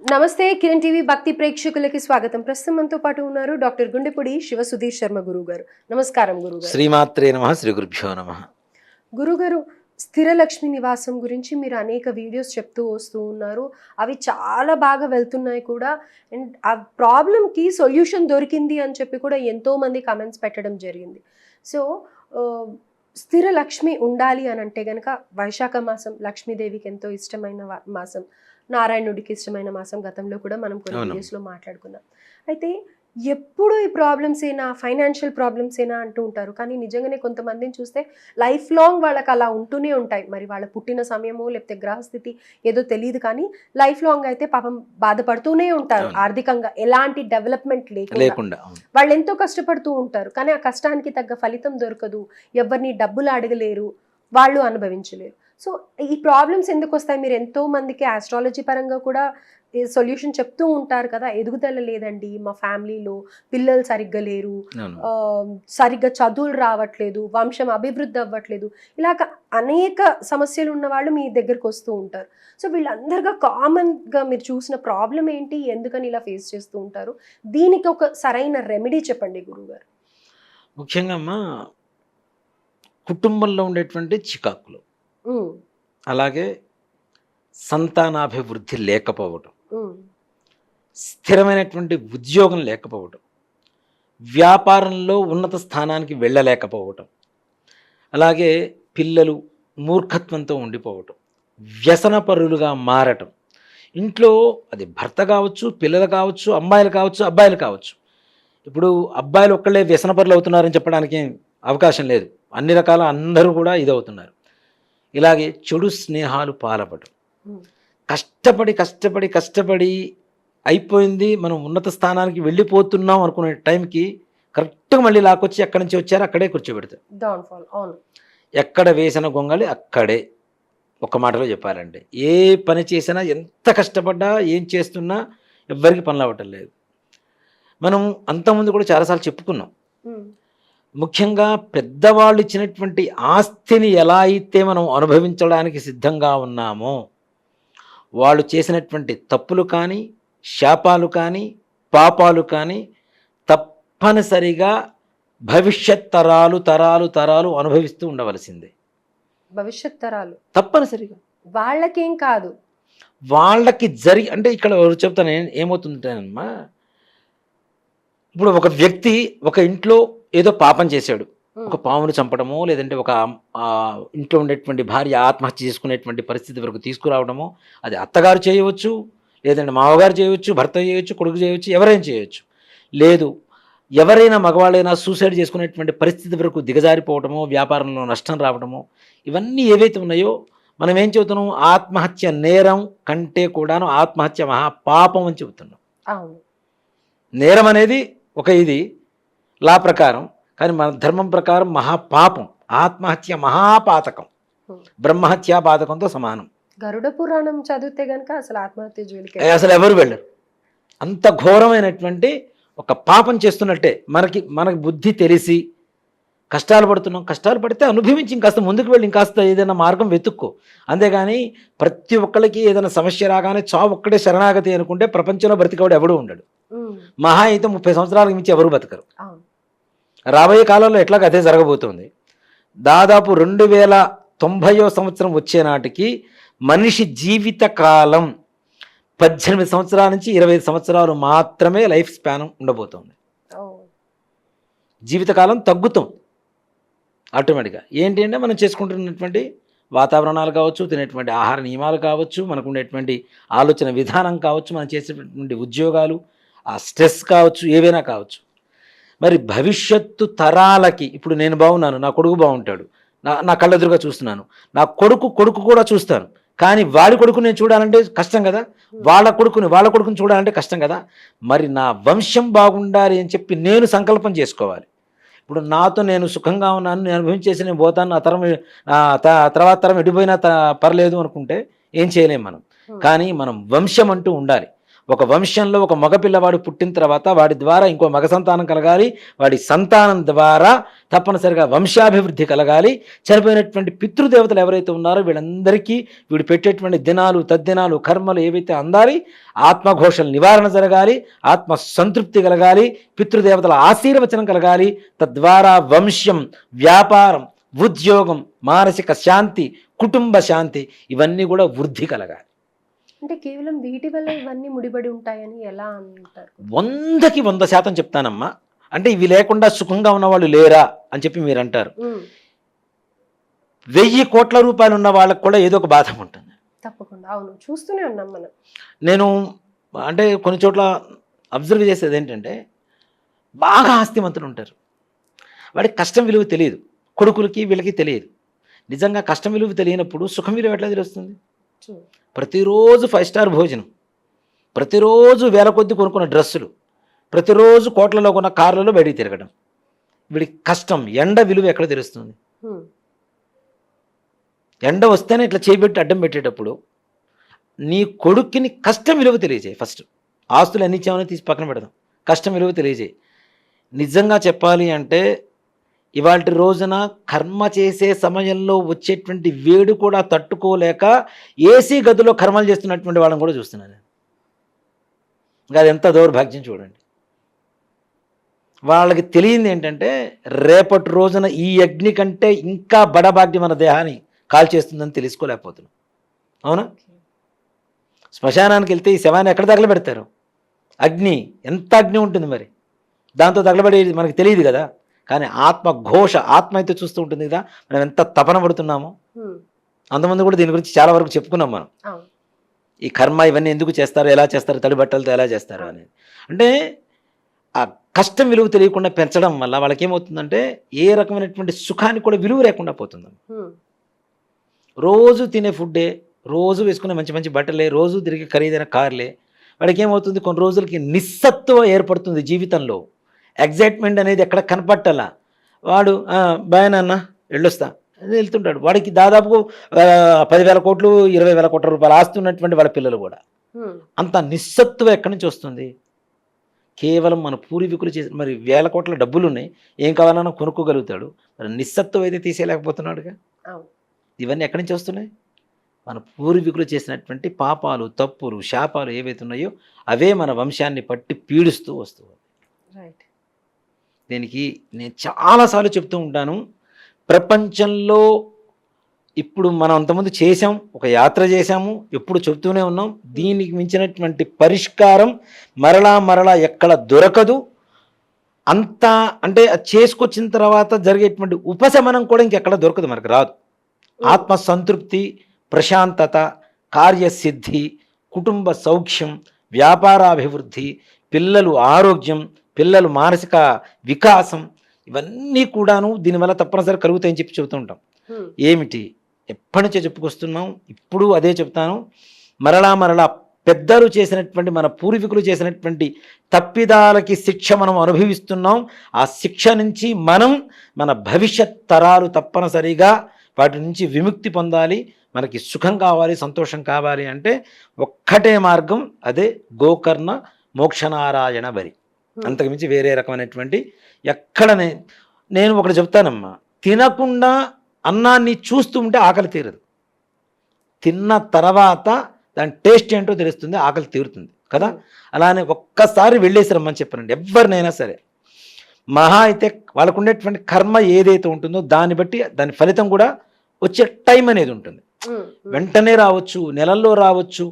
నమస్తే కిరణ్ టీవీ భక్తి ప్రేక్షకులకి స్వాగతం. ప్రస్తుతం మనతో పాటు ఉన్నారు డాక్టర్ గుండెపూడి శివ సుధీర్ శర్మ గురువు గారు నమస్కారం గురువు గారు శ్రీమాత్రే నమ శ్రీ గురుభ్యో నమ. గురుగారు స్థిర లక్ష్మి నివాసం గురించి మీరు అనేక వీడియోస్ చెప్తూ వస్తూ ఉన్నారు. అవి చాలా బాగా వెళ్తున్నాయి కూడా. అండ్ ఆ ప్రాబ్లంకి సొల్యూషన్ దొరికింది అని చెప్పి కూడా ఎంతో మంది కమెంట్స్ పెట్టడం జరిగింది. సో స్థిర లక్ష్మి ఉండాలి అని అంటే గనక వైశాఖ మాసం లక్ష్మీదేవికి ఎంతో ఇష్టమైన మాసం. నారాయణుడికి ఇష్టమైన మాసం గతంలో కూడా మనం కొన్ని. వీడియోస్లో మాట్లాడుకున్నాం. అయితే ఎప్పుడు ఈ ప్రాబ్లమ్స్ ఏనా ఫైనాన్షియల్ ప్రాబ్లమ్స్ ఏనా అంటూ ఉంటారు. కానీ నిజంగానే కొంతమందిని చూస్తే లైఫ్ లాంగ్ వాళ్ళకి అలా ఉంటూనే ఉంటాయి. మరి వాళ్ళ పుట్టిన సమయము లేకపోతే గ్రహస్థితి ఏదో తెలియదు కానీ లైఫ్ లాంగ్ అయితే పాపం బాధపడుతూనే ఉంటారు. ఆర్థికంగా ఎలాంటి డెవలప్మెంట్ లేకుండా. వాళ్ళు ఎంతో కష్టపడుతూ ఉంటారు. కానీ ఆ కష్టానికి తగ్గ ఫలితం దొరకదు. ఎవరిని డబ్బులు అడగలేరు. వాళ్ళు అనుభవించలేరు. సో ఈ ప్రాబ్లమ్స్ ఎందుకు వస్తాయి మీరు ఎంతో మందికి ఆస్ట్రాలజీ పరంగా కూడా సొల్యూషన్ చెప్తూ ఉంటారు కదా. ఎదుగుదల లేదండి మా ఫ్యామిలీలో. పిల్లలు సరిగ్గా లేరు. సరిగ్గా చదువులు రావట్లేదు. వంశం అభివృద్ధి అవ్వట్లేదు. ఇలాగ అనేక సమస్యలు ఉన్న వాళ్ళు మీ దగ్గరకు వస్తూ ఉంటారు. సో వీళ్ళందరిగా కామన్గా మీరు చూసిన ప్రాబ్లం ఏంటి? ఎందుకని ఇలా ఫేస్ చేస్తూ ఉంటారు? దీనికి ఒక సరైన రెమెడీ చెప్పండి గురువుగారు. ముఖ్యంగా అమ్మా కుటుంబంలో ఉండేటువంటి చికాకులు. అలాగే సంతానాభివృద్ధి లేకపోవటం. స్థిరమైనటువంటి ఉద్యోగం లేకపోవటం. వ్యాపారంలో ఉన్నత స్థానానికి వెళ్ళలేకపోవటం. అలాగే పిల్లలు మూర్ఖత్వంతో ఉండిపోవటం. వ్యసనపరులుగా మారటం. ఇంట్లో అది భర్త కావచ్చు పిల్లలు కావచ్చు అమ్మాయిలు కావచ్చు అబ్బాయిలు కావచ్చు. ఇప్పుడు అబ్బాయిలు ఒక్కళ్ళే వ్యసనపరులు అవుతున్నారని చెప్పడానికి అవకాశం లేదు. అన్ని రకాల అందరూ కూడా ఇదవుతున్నారు. ఇలాగే చెడు స్నేహాలు పాలపడటం ఉమ్, కష్టపడి కష్టపడి కష్టపడి అయిపోయింది. మనం ఉన్నత స్థానానికి వెళ్ళిపోతున్నాం అనుకునే టైంకి కరెక్ట్గా మళ్ళీ లాక్కొచ్చి ఎక్కడి నుంచి వచ్చారో అక్కడే కూర్చోబెడతారు. ఎక్కడ వేసిన గొంగళి అక్కడే. ఒక మాటలో చెప్పాలంటే ఏ పని చేసినా ఎంత కష్టపడ్డా ఏం చేస్తున్నా ఎవ్వరికి పనులు అవ్వటం లేదు. మనం అంతకుముందు కూడా చాలాసార్లు చెప్పుకున్నాం. ముఖ్యంగా పెద్దవాళ్ళు ఇచ్చినటువంటి ఆస్తిని ఎలా అయితే మనం అనుభవించడానికి సిద్ధంగా ఉన్నామో వాళ్ళు చేసినటువంటి తప్పులు కానీ శాపాలు కానీ పాపాలు కానీ తప్పనిసరిగా భవిష్యత్ తరాలు తరాలు తరాలు అనుభవిస్తూ ఉండవలసిందే. భవిష్యత్ తరాలు. తప్పనిసరిగా. వాళ్ళకేం కాదు. వాళ్ళకి జరిగి అంటే ఇక్కడ చెప్తాను ఏమవుతుంటానమ్మా ఇప్పుడు ఒక వ్యక్తి ఒక ఇంట్లో ఏదో పాపం చేశాడు. ఒక పామును చంపడమో లేదంటే ఒక ఇంట్లో ఉండేటువంటి భార్య ఆత్మహత్య చేసుకునేటువంటి పరిస్థితి వరకు తీసుకురావడమో అది అత్తగారు చేయవచ్చు లేదంటే మామగారు చేయవచ్చు భర్త చేయవచ్చు కొడుకు చేయవచ్చు ఎవరైనా చేయవచ్చు. లేదు ఎవరైనా మగవాళ్ళైనా సూసైడ్ చేసుకునేటువంటి పరిస్థితి వరకు దిగజారిపోవడమో వ్యాపారంలో నష్టం రావడమో ఇవన్నీ ఏవైతే ఉన్నాయో మనం ఏం చెబుతున్నాం? ఆత్మహత్య నేరం కంటే కూడాను ఆత్మహత్య మహాపాపం అని చెబుతున్నాం. నేరం అనేది ఒక ఇది లా ప్రకారం కానీ మన ధర్మం ప్రకారం మహాపాపం ఆత్మహత్య మహాపాతకం. బ్రహ్మహత్యా పాతకంతో సమానం. గరుడ పురాణం చదివితే గనక అసలు ఆత్మహత్య జోలికి అసలు ఎవరు వెళ్ళరు? అంత ఘోరమైనటువంటి ఒక పాపం చేస్తున్నట్టే మనకి మనకి బుద్ధి తెలిసి కష్టాలు పడుతున్నాం. కష్టాలు పడితే అనుభవించి ఇంకాస్త ముందుకు వెళ్ళి ఇంకాస్త ఏదైనా మార్గం వెతుక్కో. అంతేగాని ప్రతి ఒక్కరికి ఏదైనా సమస్య రాగానే చావు ఒక్కడే శరణాగతి అనుకుంటే ప్రపంచంలో బ్రతికేవాడు ఎవడు ఉండడు. మహా అయితే ముప్పై సంవత్సరాలకు మించి ఎవరు బతకరు. రాబోయే కాలంలో ఎట్లాగ అదే జరగబోతోంది. దాదాపు రెండు వేల తొంభయో సంవత్సరం వచ్చే నాటికి మనిషి జీవిత కాలం పద్దెనిమిది సంవత్సరాల నుంచి ఇరవై ఐదు సంవత్సరాలు మాత్రమే లైఫ్ స్పాన్ ఉండబోతోంది. జీవితకాలం తగ్గుతుంది ఆటోమేటిక్గా ఏంటి అంటే మనం చేసుకుంటున్నటువంటి వాతావరణాలు కావచ్చు తినేటువంటి ఆహార నియమాలు కావచ్చు మనకు ఉండేటువంటి ఆలోచన విధానం కావచ్చు మనం చేసేటువంటి ఉద్యోగాలు ఆ స్ట్రెస్ కావచ్చు ఏవైనా కావచ్చు. మరి భవిష్యత్తు తరాలకి ఇప్పుడు నేను బాగున్నాను నా కొడుకు బాగుంటాడు నా నా కళ్ళెదురుగా చూస్తున్నాను నా కొడుకు కొడుకు కూడా చూస్తాను కానీ వాడి కొడుకు నేను చూడాలంటే కష్టం కదా? వాళ్ళ కొడుకుని వాళ్ళ కొడుకుని చూడాలంటే కష్టం కదా? మరి నా వంశం బాగుండాలి అని చెప్పి నేను సంకల్పం చేసుకోవాలి. ఇప్పుడు నాతో నేను సుఖంగా ఉన్నాను నేను అనుభవించేసి నేను పోతాను నా తరం తర్వాత తరం ఎడిపోయినా త- పర్లేదు అనుకుంటే ఏం చేయలేం మనం. కానీ మనం వంశం అంటూ ఉండాలి. ఒక వంశంలో ఒక మగపిల్లవాడు పుట్టిన తర్వాత వాడి ద్వారా ఇంకో మగ సంతానం కలగాలి. వాడి సంతానం ద్వారా తప్పనిసరిగా వంశాభివృద్ధి కలగాలి. చనిపోయినటువంటి పితృదేవతలు ఎవరైతే ఉన్నారో వీళ్ళందరికీ వీడు పెట్టేటువంటి దినాలు తద్దినాలు కర్మలు ఏవైతే అందాలి ఆత్మఘోషల నివారణ జరగాలి ఆత్మ సంతృప్తి కలగాలి పితృదేవతల ఆశీర్వచనం కలగాలి. తద్వారా వంశం వ్యాపారం ఉద్యోగం మానసిక శాంతి కుటుంబ శాంతి ఇవన్నీ కూడా వృద్ధి కలగాలి. అంటే కేవలం వీటి వల్ల ఇవన్నీ ముడిపడి ఉంటాయని ఎలా అంటారు? వందకి వంద శాతం చెప్తానమ్మా. అంటే ఇవి లేకుండా సుఖంగా ఉన్నవాళ్ళు లేరా అని చెప్పి మీరు అంటారు వెయ్యి కోట్ల రూపాయలు ఉన్న వాళ్ళకు కూడా ఏదో ఒక బాధ ఉంటుంది. తప్పకుండా. అవును చూస్తూనే ఉన్నాం మనం. నేను అంటే కొన్ని చోట్ల అబ్జర్వ్ చేసేది ఏంటంటే బాగా ఆస్తిమంతులు ఉంటారు. వాడికి కష్టం విలువ తెలియదు. కొడుకులకి వీళ్ళకి తెలియదు. నిజంగా కష్టం విలువ తెలియనప్పుడు సుఖం విలువ ఎట్లా తెలుస్తుంది. ప్రతిరోజు ఫైవ్ స్టార్ భోజనం. ప్రతిరోజు వేల కొద్ది కొనుక్కున్న డ్రెస్సులు. ప్రతిరోజు కోట్లలో కొన్న కార్లలో బయటికి తిరగడం. వీడికి కష్టం ఎండ విలువ ఎక్కడ తెలుస్తుంది? ఉమ్, ఎండ వస్తేనే ఇట్లా చేపెట్టి అడ్డం పెట్టేటప్పుడు నీ కొడుక్కిని కష్టం విలువ తెలియజేయి ఫస్ట్ ఆస్తులు ఎన్ని ఇచ్చామని తీసి పక్కన పెడదాం. కష్టం విలువ తెలియజేయి. నిజంగా చెప్పాలి అంటే ఇవాళ రోజున కర్మ చేసే సమయంలో వచ్చేటువంటి వేడు కూడా తట్టుకోలేక ఏసీ గదిలో కర్మలు చేస్తున్నటువంటి వాళ్ళని కూడా చూస్తున్నాను ఇంకా అది ఎంత దౌర్భాగ్యం చూడండి. వాళ్ళకి తెలియంది ఏంటంటే రేపటి రోజున ఈ అగ్ని కంటే ఇంకా బడభాగ్యం మన దేహాన్ని కాల్ చేస్తుందని తెలుసుకోలేకపోతున్నాం. అవునా? శ్మశానానికి వెళ్తే ఈ శవాన్ని ఎక్కడ తగలబెడతారు? అగ్ని ఎంత అగ్ని ఉంటుంది మరి? దాంతో తగలబడేది మనకు తెలియదు కదా? కానీ ఆత్మ ఘోష ఆత్మ అయితే చూస్తూ ఉంటుంది కదా మనం ఎంత తపన పడుతున్నామో. అంతమంది కూడా దీని గురించి చాలా వరకు చెప్పుకున్నాం మనం. ఈ కర్మ ఇవన్నీ ఎందుకు చేస్తారు ఎలా చేస్తారు తడి బట్టలతో ఎలా చేస్తారు అనేది. అంటే ఆ కష్టం విలువ తెలియకుండా పెంచడం వల్ల వాళ్ళకి ఏమవుతుందంటే ఏ రకమైనటువంటి సుఖానికి కూడా విలువ లేకుండా పోతుంది. రోజు తినే ఫుడ్డే రోజు వేసుకునే మంచి మంచి బట్టలే రోజు తిరిగి ఖరీదైన కార్లే వాడికి ఏమవుతుంది కొన్ని రోజులకి నిస్సత్వం ఏర్పడుతుంది జీవితంలో. ఎగ్జైట్మెంట్ అనేది ఎక్కడ కనపట్టాలా. వాడు "ఆ, బాయ్ నాన్న వెళ్ళొస్తా. అని వెళ్తుంటాడు. వాడికి దాదాపు పదివేల కోట్లు ఇరవై వేల కోట్ల రూపాయలు ఆస్తున్నటువంటి వాళ్ళ పిల్లలు కూడా. అంత నిస్సత్వం ఎక్కడి నుంచి వస్తుంది? కేవలం మన పూర్వీకులు చేసిన మరి వేల కోట్ల డబ్బులు ఉన్నాయి ఏం కావాలన్నా కొనుక్కోగలుగుతాడు. మరి నిస్సత్వం అయితే తీసేయలేకపోతున్నాడుగా? ఇవన్నీ ఎక్కడి నుంచి వస్తున్నాయి? మన పూర్వీకులు చేసినటువంటి పాపాలు తప్పులు శాపాలు ఏవైతే ఉన్నాయో అవే మన వంశాన్ని పట్టి పీడిస్తూ వస్తుంది రైట్. దీనికి నేను చాలాసార్లు చెప్తూ ఉంటాను. ప్రపంచంలో ఇప్పుడు మనం అంతకుముందు చేసాం ఒక యాత్ర చేశాము ఎప్పుడు చెప్తూనే ఉన్నాం. దీనికి మించినటువంటి పరిష్కారం మరలా మరలా ఎక్కడ దొరకదు. అంత అంటే అది చేసుకొచ్చిన తర్వాత జరిగేటువంటి ఉపశమనం కూడా ఇంకెక్కడ దొరకదు మనకు రాదు. ఆత్మ సంతృప్తి ప్రశాంతత కార్యసిద్ధి కుటుంబ సౌఖ్యం వ్యాపారాభివృద్ధి పిల్లలు ఆరోగ్యం పిల్లలు మానసిక వికాసం ఇవన్నీ కూడాను దీనివల్ల తప్పనిసరి కలుగుతాయని చెప్పి చెబుతూ ఉంటాం. ఉమ్, ఏమిటి? ఎప్పటి నుంచో చెప్పుకొస్తున్నాం ఇప్పుడు అదే చెప్తాను మరలా మరలా పెద్దలు చేసినటువంటి మన పూర్వీకులు చేసినటువంటి తప్పిదాలకి శిక్ష మనం అనుభవిస్తున్నాం. ఆ శిక్ష నుంచి మనం మన భవిష్యత్ తరాలు తప్పనిసరిగా వాటి నుంచి విముక్తి పొందాలి. మనకి సుఖం కావాలి సంతోషం కావాలి అంటే ఒక్కటే మార్గం అదే గోకర్ణ మోక్షనారాయణ బరి ఉమ్, అంతకుమించి వేరే రకమైనటువంటి ఎక్కడ నే- నేను ఒకటి చెప్తానమ్మా. తినకుండా అన్నాన్ని చూస్తూ ఉంటే ఆకలి తీరదు. తిన్న తర్వాత దాని టేస్ట్ ఏంటో తెలుస్తుంది ఆకలి తీరుతుంది కదా? అలానే ఒక్కసారి వెళ్ళేసి రమ్మని చెప్పానండి. ఎవరినైనా సరే. మహా అయితే వాళ్ళకు ఉండేటువంటి కర్మ ఏదైతే ఉంటుందో దాన్ని బట్టి దాని ఫలితం కూడా వచ్చే టైం అనేది ఉంటుంది. వెంటనే రావచ్చు నెలల్లో రావచ్చు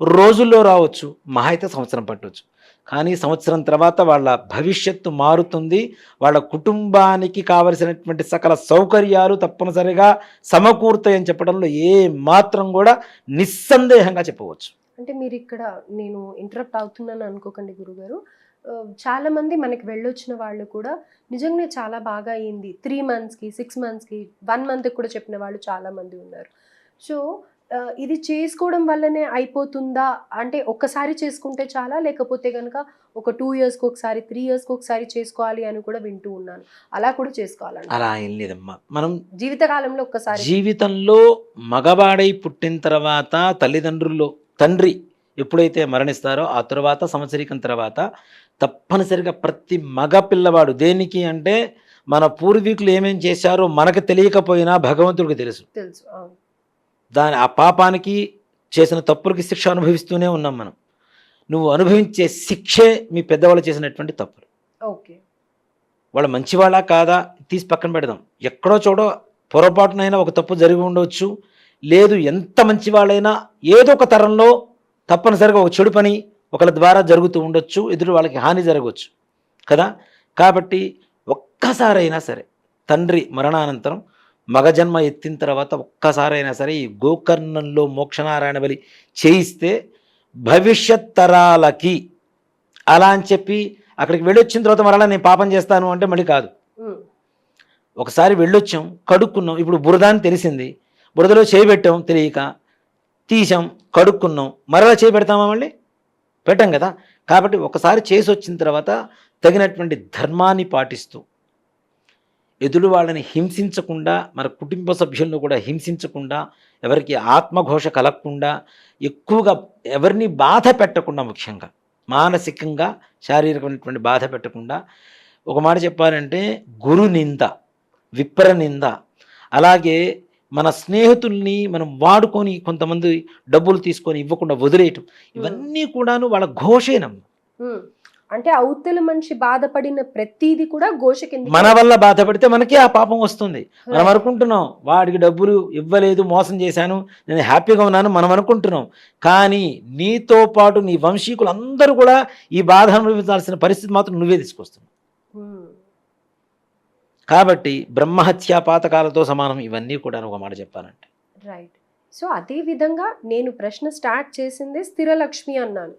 రోజుల్లో రావచ్చు మహా అయితే సంవత్సరం పట్టవచ్చు కానీ సంవత్సరం తర్వాత వాళ్ళ భవిష్యత్తు మారుతుంది. వాళ్ళ కుటుంబానికి కావలసినటువంటి సకల సౌకర్యాలు తప్పనిసరిగా సమకూర్తాయని చెప్పడంలో ఏ మాత్రం కూడా నిస్సందేహంగా చెప్పవచ్చు. అంటే మీరు ఇక్కడ నేను ఇంటరప్ట్ అవుతున్నాను అనుకోకండి గురుగారు. చాలామంది చాలా మంది మనకి వెళ్ళొచ్చిన వాళ్ళు కూడా నిజంగానే చాలా బాగా అయింది. త్రీ మంత్స్కి సిక్స్ మంత్స్కి వన్ మంత్కి కూడా చెప్పిన వాళ్ళు చాలామంది ఉన్నారు. సో ఇది చేసుకోవడం వల్లనే అయిపోతుందా? అంటే ఒక్కసారి చేసుకుంటే చాలా లేకపోతే కనుక ఒక టూ ఇయర్స్కి ఒకసారి త్రీ ఇయర్స్కి ఒకసారి చేసుకోవాలి అని కూడా వింటూ ఉన్నాను. అలా కూడా చేసుకోవాలండి. అలా ఏం లేదమ్మా. మనం జీవితకాలంలో ఒక్కసారి జీవితంలో మగవాడై పుట్టిన తర్వాత తల్లిదండ్రుల్లో తండ్రి ఎప్పుడైతే మరణిస్తారో ఆ తర్వాత సంవత్సరీకం తర్వాత తప్పనిసరిగా ప్రతి మగ పిల్లవాడు దేనికి అంటే మన పూర్వీకులు ఏమేం చేశారో మనకు తెలియకపోయినా భగవంతుడికి తెలుసు. తెలుసు. దాని ఆ పాపానికి చేసిన తప్పులకి శిక్ష అనుభవిస్తూనే ఉన్నాం మనం. నువ్వు అనుభవించే శిక్షే మీ పెద్దవాళ్ళు చేసినటువంటి తప్పులు. ఓకే. వాళ్ళ మంచివాళ్ళ కాదా తీసి పక్కన పెడదాం. ఎక్కడో చూడో పొరపాటునైనా ఒక తప్పు జరిగి ఉండవచ్చు లేదు ఎంత మంచివాళ్ళైనా ఏదో ఒక తరంలో తప్పనిసరిగా ఒక చెడు పని ఒకళ్ళ ద్వారా జరుగుతూ ఉండొచ్చు. ఎదురు వాళ్ళకి హాని జరగవచ్చు కదా? కాబట్టి ఒక్కసారైనా సరే తండ్రి మరణానంతరం మగజన్మ ఎత్తిన తర్వాత ఒక్కసారైనా సరే ఈ గోకర్ణంలో మోక్షనారాయణ బలి చేయిస్తే భవిష్యత్ తరాలకి అలా అని చెప్పి అక్కడికి వెళ్ళొచ్చిన తర్వాత మరలా నేను పాపం చేస్తాను అంటే మళ్ళీ కాదు. ఒకసారి వెళ్ళొచ్చాం కడుక్కున్నాం. ఇప్పుడు బురద అని తెలిసింది. బురదలో చేయి పెట్టాం తెలియక తీసాం కడుక్కున్నాం. మరలా చేయి పెడతామా మళ్ళీ? పెట్టాం కదా. కాబట్టి ఒకసారి చేసి వచ్చిన తర్వాత తగినటువంటి ధర్మాన్ని పాటిస్తూ ఎదురు వాళ్ళని హింసించకుండా మన కుటుంబ సభ్యులను కూడా హింసించకుండా ఎవరికి ఆత్మఘోష కలగకుండా ఎక్కువగా ఎవరిని బాధ పెట్టకుండా ముఖ్యంగా మానసికంగా శారీరకమైనటువంటి బాధ పెట్టకుండా ఒక మాట చెప్పాలంటే గురు నింద విప్ర నింద. అలాగే మన స్నేహితుల్ని మనం వాడుకొని కొంతమంది డబ్బులు తీసుకొని ఇవ్వకుండా వదిలేయటం ఇవన్నీ కూడాను వాళ్ళ ఘోషేనమ్మ. అంటే అవతల మనిషి బాధపడిన ప్రతిదీ కూడా ఘోష కింద మన వల్ల బాధపడితే మనకే ఆ పాపం వస్తుంది. మనం అనుకుంటున్నాం వాడికి డబ్బులు ఇవ్వలేదు మోసం చేశాను నేను హ్యాపీగా ఉన్నాను మనం అనుకుంటున్నాం. కానీ నీతో పాటు నీ వంశీకులు అందరూ కూడా ఈ బాధ అనుభవించాల్సిన పరిస్థితి మాత్రం నువ్వే తీసుకొస్తున్నావు. కాబట్టి బ్రహ్మహత్యా పాతకాలతో సమానం ఇవన్నీ కూడా ఒక మాట చెప్పానంటే రైట్ సో అదే విధంగా నేను ప్రశ్న స్టార్ట్ చేసిందే స్థిరలక్ష్మి అన్నాను.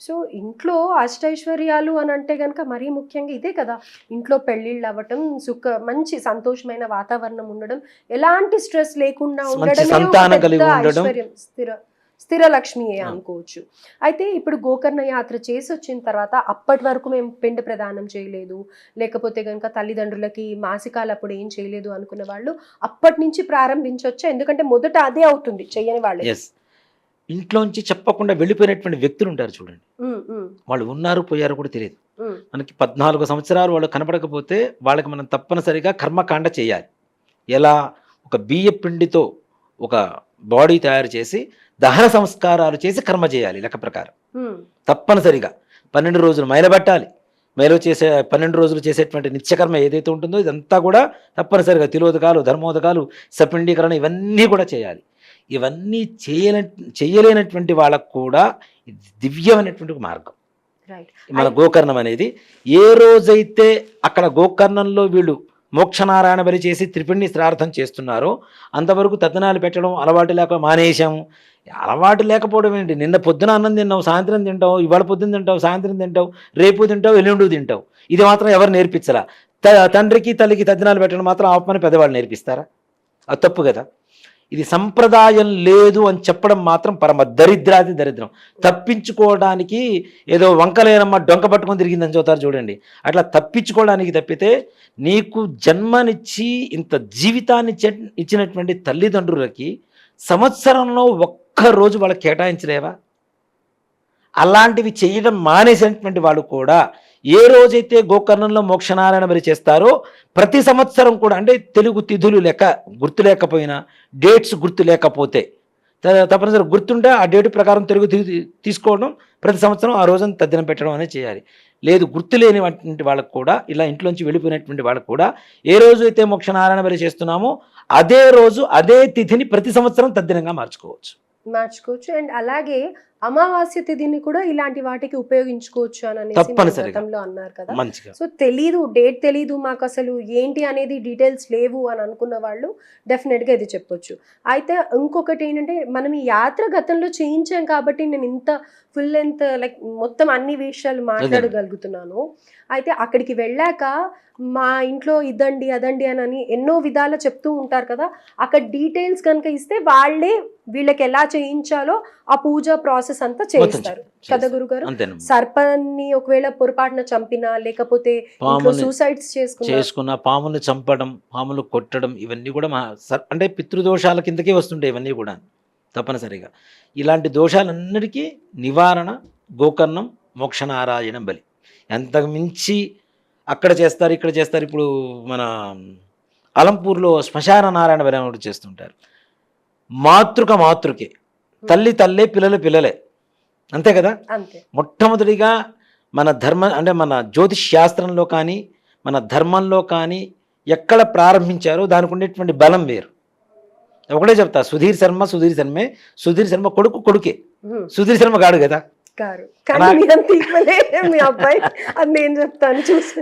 సో ఇంట్లో అష్టైశ్వర్యాలు అని అంటే కనుక మరీ ముఖ్యంగా ఇదే కదా. ఇంట్లో పెళ్ళిళ్ళు అవ్వటం సుఖ మంచి సంతోషమైన వాతావరణం ఉండడం ఎలాంటి స్ట్రెస్ లేకుండా ఉండడం. స్థిర స్థిరలక్ష్మియే ఆ. అనుకోవచ్చు. అయితే ఇప్పుడు గోకర్ణ యాత్ర చేసి వచ్చిన తర్వాత అప్పటి వరకు మేము పిండ ప్రదానం చేయలేదు. లేకపోతే కనుక తల్లిదండ్రులకి మాసికాలు అప్పుడు ఏం చేయలేదు అనుకున్న వాళ్ళు అప్పటి నుంచి ప్రారంభించవచ్చా ఎందుకంటే మొదట అదే అవుతుంది చెయ్యని వాళ్ళు. ఇంట్లోంచి చెప్పకుండా వెళ్ళిపోయినటువంటి వ్యక్తులు ఉంటారు చూడండి. వాళ్ళు ఉన్నారు పోయారు కూడా తెలియదు. మనకి పద్నాలుగు సంవత్సరాలు వాళ్ళు కనపడకపోతే వాళ్ళకి మనం తప్పనిసరిగా కర్మకాండ చేయాలి. ఎలా? ఒక బియ్య పిండితో ఒక బాడీ తయారు చేసి దహన సంస్కారాలు చేసి కర్మ చేయాలి లెక్క ప్రకారం. తప్పనిసరిగా. పన్నెండు రోజులు మైలబట్టాలి మైలో చేసే పన్నెండు రోజులు చేసేటువంటి నిత్యకర్మ ఏదైతే ఉంటుందో ఇదంతా కూడా తప్పనిసరిగా తిలోదకాలు ధర్మోదకాలు సపిండీకరణ ఇవన్నీ కూడా చేయాలి. ఇవన్నీ చేయలే చేయలేనటువంటి వాళ్ళకు కూడా దివ్యమైనటువంటి మార్గం. మన గోకర్ణం అనేది ఏ రోజైతే అక్కడ గోకర్ణంలో వీళ్ళు మోక్షనారాయణ బలి చేసి త్రిపిండి శ్రార్థం చేస్తున్నారో అంతవరకు తద్దనాలు పెట్టడం అలవాటు లేక మానేశాము అలవాటు లేకపోవడం ఏంటి? నిన్న పొద్దున అన్నం తిన్నావు సాయంత్రం తింటావు ఇవాళ పొద్దున తింటావు సాయంత్రం తింటావు రేపు తింటావు ఎల్లుండు తింటావు. ఇది మాత్రం ఎవరు నేర్పించరా తండ్రికి తల్లికి తద్దినాలు పెట్టడం మాత్రం ఆపమని పెద్దవాళ్ళు నేర్పిస్తారా? అది తప్పు కదా. ఇది సంప్రదాయం లేదు అని చెప్పడం మాత్రం పరమ దరిద్రాది దరిద్రం. తప్పించుకోవడానికి ఏదో వంకలేనమ్మ డొంక పట్టుకొని తిరిగిందని చూతారు చూడండి. అట్లా తప్పించుకోవడానికి తప్పితే నీకు జన్మనిచ్చి ఇంత జీవితాన్ని ఇచ్చినటువంటి తల్లిదండ్రులకి సంవత్సరంలో ఒక్క రోజు వాళ్ళకి కేటాయించలేవా? అలాంటివి చేయడం మానేసినటువంటి వాళ్ళు కూడా ఏ రోజైతే గోకర్ణంలో మోక్షనారాయణ బలి చేస్తారో ప్రతి సంవత్సరం కూడా అంటే తెలుగు తిథులు లెక్క గుర్తు లేకపోయినా డేట్స్ గుర్తు లేకపోతే తప్పనిసరి గుర్తుంటే ఆ డేట్ ప్రకారం తెలుగు తీసుకోవడం ప్రతి సంవత్సరం ఆ రోజున తద్దినం పెట్టడం అనేది చేయాలి. లేదు గుర్తు లేని వాళ్ళకు కూడా ఇలా ఇంట్లోంచి వెళ్ళిపోయినటువంటి వాళ్ళకు కూడా ఏ రోజు అయితే మోక్షనారాయణ బలి చేస్తున్నామో అదే రోజు అదే తిథిని ప్రతి సంవత్సరం తద్దినంగా మార్చుకోవచ్చు. మార్చుకోవచ్చు అండ్ అలాగే అమావాస్య తిథిని కూడా ఇలాంటి వాటికి ఉపయోగించుకోవచ్చు అని అనేసి. గతంలో అన్నారు కదా. సో తెలీదు డేట్ తెలీదు మాకు అసలు ఏంటి అనేది డీటెయిల్స్ లేవు అని అనుకున్న వాళ్ళు డెఫినెట్గా ఇది చెప్పొచ్చు. అయితే ఇంకొకటి ఏంటంటే మనం ఈ యాత్ర గతంలో చేయించాం కాబట్టి నేను ఇంత ఫుల్ లెంత్ లైక్ మొత్తం అన్ని విషయాలు మాట్లాడగలుగుతున్నాను. అయితే అక్కడికి వెళ్ళాక మా ఇంట్లో ఇదండి అదండి అని అని ఎన్నో విధాల చెప్తూ ఉంటారు కదా. అక్కడ డీటెయిల్స్ కనుక ఇస్తే వాళ్ళే వీళ్ళకి ఎలా చేయించాలో ఆ పూజ ప్రాసెస్ అంతా చేయిస్తారు. కదా. గురుగారు? సర్పాన్ని ఒకవేళ పొరపాటున చంపినా లేకపోతే సూసైడ్స్ చేసుకున్నా చేసుకున్న పాముని చంపడం పాములు కొట్టడం ఇవన్నీ కూడా మా అంటే పితృదోషాల కిందకే వస్తుంటాయి ఇవన్నీ కూడా తప్పనిసరిగా. ఇలాంటి దోషాలన్నిటికీ నివారణ గోకర్ణం మోక్షనారాయణ బలి. ఎంతకు మించి అక్కడ చేస్తారు ఇక్కడ చేస్తారు ఇప్పుడు మన అలంపూర్లో శ్మశాన నారాయణ బలి అని చేస్తుంటారు. మాతృక మాతృకే. తల్లి తల్లే పిల్లలు పిల్లలే. అంతే కదా? మొట్టమొదటిగా మన ధర్మ అంటే మన జ్యోతిష్ శాస్త్రంలో కానీ మన ధర్మంలో కానీ ఎక్కడ ప్రారంభించారో దానికి ఉండేటువంటి బలం వేరు. ఒకటే చెప్తా సుధీర్ శర్మ సుధీర్ శర్మే సుధీర్ శర్మ కొడుకు కొడుకే. సుధీర్ శర్మ కాడు కదా?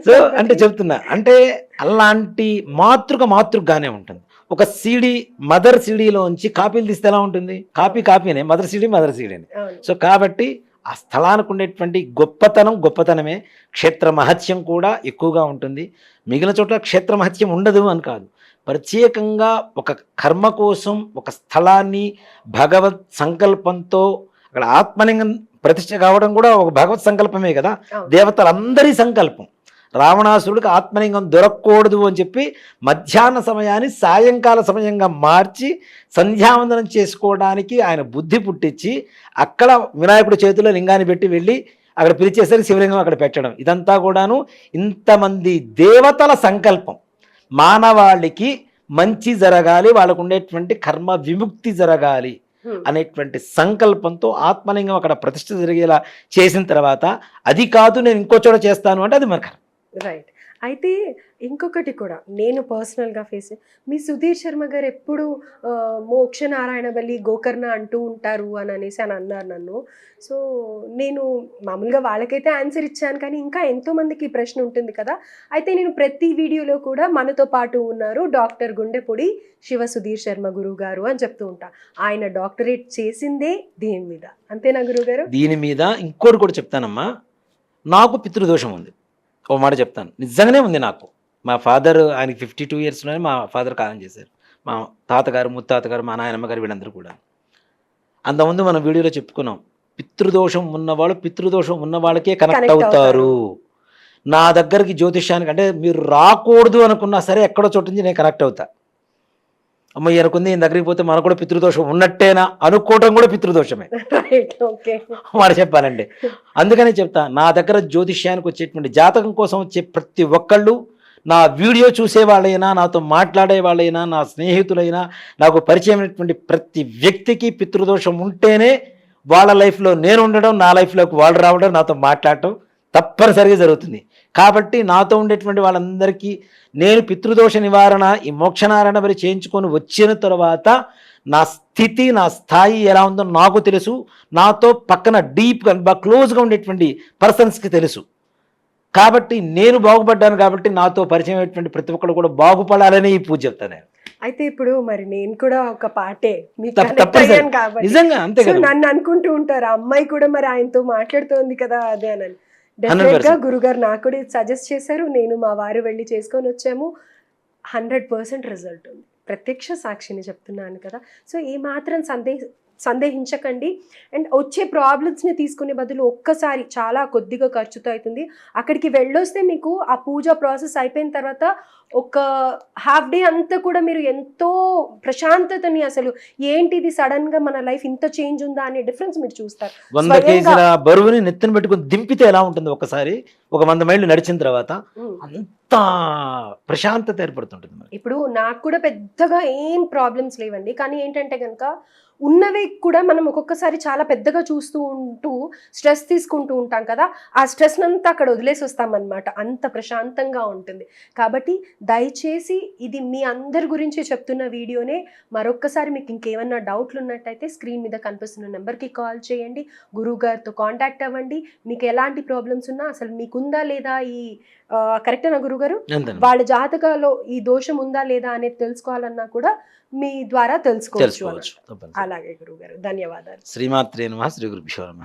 చెప్తాను అంటే చెప్తున్నా అంటే అలాంటి మాతృక మాతృకగానే ఉంటుంది. ఒక సీడీ మదర్ సీడీలోంచి కాపీలు తీస్తే ఎలా ఉంటుంది? కాపీ కాపీనే మదర్ సీడీ మదర్ సీడీనే. సో కాబట్టి ఆ స్థలానికి ఉండేటువంటి గొప్పతనం గొప్పతనమే. క్షేత్ర మహత్యం కూడా ఎక్కువగా ఉంటుంది. మిగిలిన చోట్ల క్షేత్ర మహత్యం ఉండదు అని కాదు. ప్రత్యేకంగా ఒక కర్మ కోసం ఒక స్థలాన్ని భగవత్ సంకల్పంతో అక్కడ ఆత్మలింగం ప్రతిష్ఠ కావడం కూడా ఒక భగవత్ సంకల్పమే కదా. దేవతలందరి సంకల్పం. రావణాసురుడికి ఆత్మలింగం దొరకకూడదు అని చెప్పి మధ్యాహ్న సమయాన్ని సాయంకాల సమయంగా మార్చి సంధ్యావందనం చేసుకోవడానికి ఆయన బుద్ధి పుట్టించి అక్కడ వినాయకుడి చేతిలో లింగాన్ని పెట్టి వెళ్ళి అక్కడ పిలిచేసరికి శివలింగం అక్కడ పెట్టడం. ఇదంతా కూడాను ఇంతమంది దేవతల సంకల్పం. మానవాళికి మంచి జరగాలి వాళ్ళకు ఉండేటువంటి కర్మ విముక్తి జరగాలి. అనేటువంటి సంకల్పంతో ఆత్మలింగం అక్కడ ప్రతిష్ఠ జరిగేలా చేసిన తర్వాత అది కాదు నేను ఇంకో చోట చేస్తాను అంటే అది మన రైట్ అయితే ఇంకొకటి కూడా నేను పర్సనల్గా ఫేస్ మీ సుధీర్ శర్మ గారు ఎప్పుడు మోక్ష నారాయణ బలి గోకర్ణ అంటూ ఉంటారు అని అనేసి అని అన్నారు నన్ను. సో నేను మామూలుగా వాళ్ళకైతే ఆన్సర్ ఇచ్చాను కానీ ఇంకా ఎంతోమందికి ప్రశ్న ఉంటుంది కదా. అయితే నేను ప్రతి వీడియోలో కూడా మనతో పాటు ఉన్నారు డాక్టర్ గుండెపొడి శివ సుధీర్ శర్మ గురువు గారు అని చెప్తూ ఉంటా. ఆయన డాక్టరేట్ చేసిందే దీని మీద. అంతేనా గురువు గారు దీని మీద ఇంకోటి కూడా చెప్తానమ్మా. నాకు పితృదోషం ఉంది. ఓ మాట చెప్తాను. నిజంగానే ఉంది నాకు. మా ఫాదర్ ఆయనకి ఫిఫ్టీ టూ ఇయర్స్లోనే మా ఫాదర్ కాలం చేశారు. మా తాతగారు ముత్తాతగారు మా నాయనమ్మ గారు వీళ్ళందరూ కూడా. అంతకుముందు మనం వీడియోలో చెప్పుకున్నాం. పితృదోషం ఉన్నవాళ్ళు పితృదోషం ఉన్న వాళ్ళకే కనెక్ట్ అవుతారు. నా దగ్గరికి జ్యోతిష్యానికి అంటే మీరు రాకూడదు అనుకున్నా సరే ఎక్కడో చోటు నుంచి నేను కనెక్ట్ అవుతా. అమ్మ ఈయనకుంది ఈయన దగ్గరికి పోతే మనకు కూడా పితృదోషం ఉన్నట్టేనా? అనుకోవటం కూడా పితృదోషమే. మాట చెప్పాలంటే అందుకనే చెప్తా నా దగ్గర జ్యోతిష్యానికి వచ్చేటువంటి జాతకం కోసం వచ్చే ప్రతి ఒక్కళ్ళు నా వీడియో చూసే వాళ్ళైనా నాతో మాట్లాడే వాళ్ళైనా నా స్నేహితులైనా నాకు పరిచయమైనటువంటి ప్రతి వ్యక్తికి పితృదోషం ఉంటేనే వాళ్ళ లైఫ్లో నేను ఉండడం నా లైఫ్లోకి వాళ్ళు రావడం నాతో మాట్లాడటం తప్పనిసరిగా జరుగుతుంది. కాబట్టి నాతో ఉండేటువంటి వాళ్ళందరికీ నేను పితృదోష నివారణ ఈ మోక్షనారాయణ మరి చేయించుకొని వచ్చిన తర్వాత నా స్థితి నా స్థాయి ఎలా ఉందో నాకు తెలుసు. నాతో పక్కన డీప్గా బాగా క్లోజ్గా ఉండేటువంటి పర్సన్స్కి తెలుసు. కాబట్టి నేను బాగుపడ్డాను కాబట్టి నాతో పరిచయం అయ్యేటువంటి ప్రతి ఒక్కరు కూడా బాగుపడాలని ఈ పూజ చెప్తాను నేను. అయితే ఇప్పుడు మరి నేను కూడా ఒక పాటే నిజంగా అంతే నన్ను అనుకుంటూ ఉంటారు అమ్మాయి కూడా మరి ఆయనతో మాట్లాడుతోంది కదా అదే అని. 100% డెఫినెట్గా గురుగారు నాకు కూడా సజెస్ట్ చేశారు. నేను మా వారు వెళ్ళి చేసుకొని వచ్చాము. హండ్రెడ్ పర్సెంట్ రిజల్ట్ ఉంది. ప్రత్యక్ష సాక్షిని చెప్తున్నాను కదా. సో ఈ మాత్రం సందేహ సందేహించకండి. అండ్ వచ్చే ప్రాబ్లమ్స్ని తీసుకునే బదులు ఒక్కసారి చాలా కొద్దిగా ఖర్చుతో అవుతుంది. అక్కడికి వెళ్ళొస్తే మీకు ఆ పూజ ప్రాసెస్ అయిపోయిన తర్వాత ఒక హాఫ్ డే అంతా కూడా మీరు ఎంతో ప్రశాంతతని అసలు ఏంటిది సడన్గా మన లైఫ్ ఇంత చేంజ్ ఉందా అనే డిఫరెన్స్ మీరు చూస్తారు. వంద కేజీల బరువుని నెత్తిన పెట్టుకుని దింపితే ఎలా ఉంటుంది ఒకసారి? ఒక వంద మైళ్ళు నడిచిన తర్వాత. అంత ప్రశాంతత ఏర్పడుతుంటుంది ఇప్పుడు నాకు కూడా పెద్దగా ఏం ప్రాబ్లమ్స్ లేవండి. కానీ ఏంటంటే కనుక ఉన్నవి కూడా మనం ఒక్కొక్కసారి చాలా పెద్దగా చూస్తూ ఉంటూ స్ట్రెస్ తీసుకుంటూ ఉంటాం కదా. ఆ స్ట్రెస్ అంతా అక్కడ వదిలేసి వస్తామన్నమాట. అంత ప్రశాంతంగా ఉంటుంది. కాబట్టి దయచేసి ఇది మీ అందరి గురించి చెప్తున్న వీడియోనే మరొక్కసారి మీకు ఇంకేమన్నా డౌట్లు ఉన్నట్టయితే స్క్రీన్ మీద కనిపిస్తున్న నెంబర్కి కాల్ చేయండి. గురువు గారితో కాంటాక్ట్ అవ్వండి. మీకు ఎలాంటి ప్రాబ్లమ్స్ ఉన్నా అసలు మీకుందా లేదా ఈ కరెక్టేనా గురుగారు అంతే వాళ్ళ జాతకాలో ఈ దోషం ఉందా లేదా అనేది తెలుసుకోవాలన్నా కూడా మీ ద్వారా తెలుసుకోవచ్చు. అలాగే గురువు గారు. ధన్యవాదాలు. శ్రీమాత్రే నమ శ్రీ గురుభ్యో నమ.